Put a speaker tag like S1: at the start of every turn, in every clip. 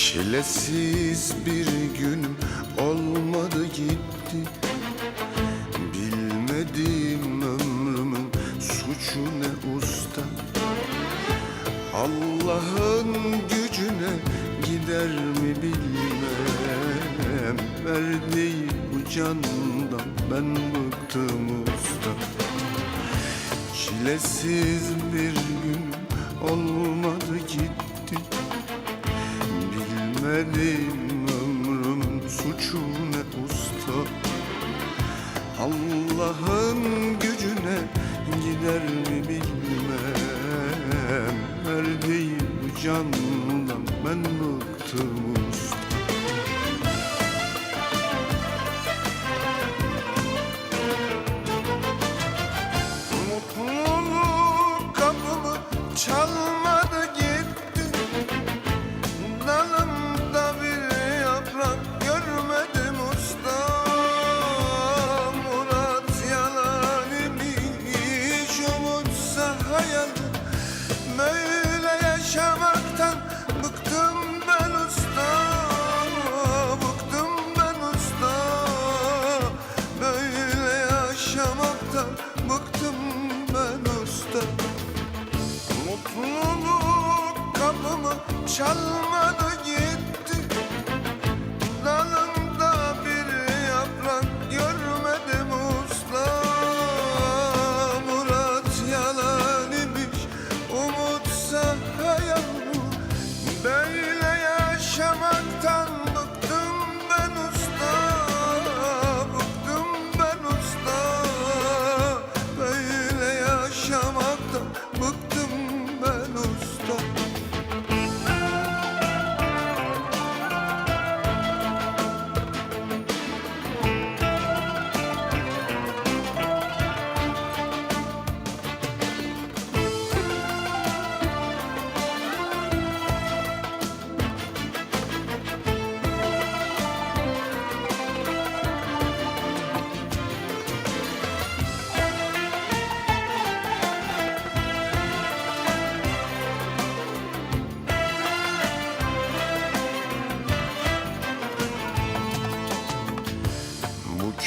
S1: Çilesiz bir günüm olmadı gitti. Bilmediğim ömrümün suçu ne usta. Allah'ın gücüne gider mi bilmem. Verdiği bu candan ben bıktım usta. Çilesiz bir gün olmadı gitti Bilmedim ömrümün suçu ne usta? Allah'ın gücüne gider mi bilmem. Verdiği bu candan ben bıktım Böyle yaşamaktan bıktım ben usta Bıktım ben usta. Böyle yaşamaktan bıktım ben usta. Mutluluk çalmadı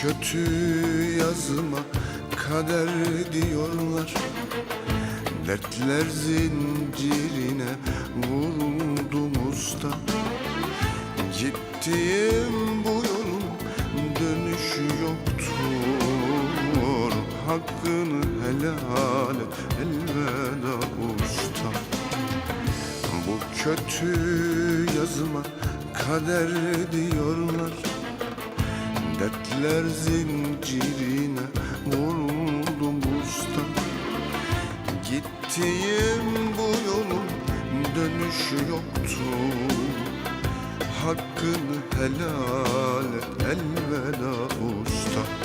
S1: kötü yazıma kader diyorlar. Dertler zincirine vuruldum usta. Gittiğim bu yolun dönüşü yoktur. Hakkını helal et elveda usta. Bu kötü yazıma kader diyorlar Dertler zincirine vuruldum usta. Gittiğim bu yolun dönüşü yoktu. Hakkını helal et elveda usta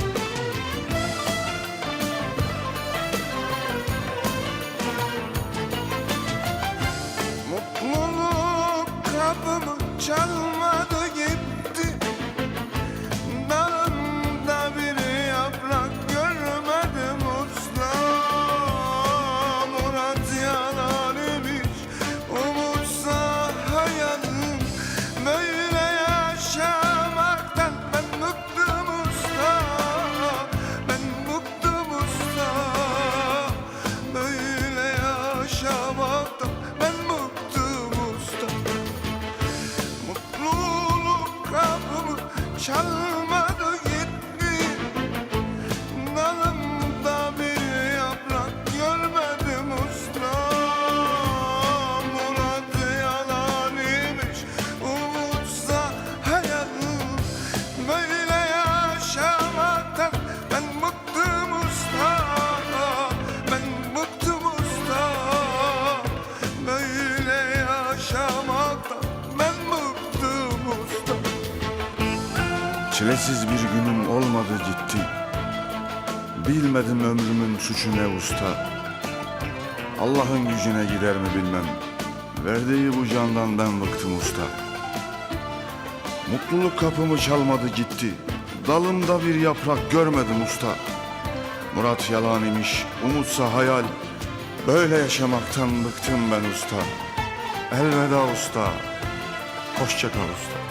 S1: kapımı
S2: Çilesiz bir günüm olmadı gitti. Bilmedim ömrümün suçu ne usta. Allah'ın gücüne gider mi bilmem. Verdiği bu candan ben bıktım usta. Mutluluk kapımı çalmadı gitti. Dalımda bir yaprak görmedim usta. Murat yalan imiş, umutsa hayal. Böyle yaşamaktan bıktım ben usta. Elveda usta. Hoşça kal usta.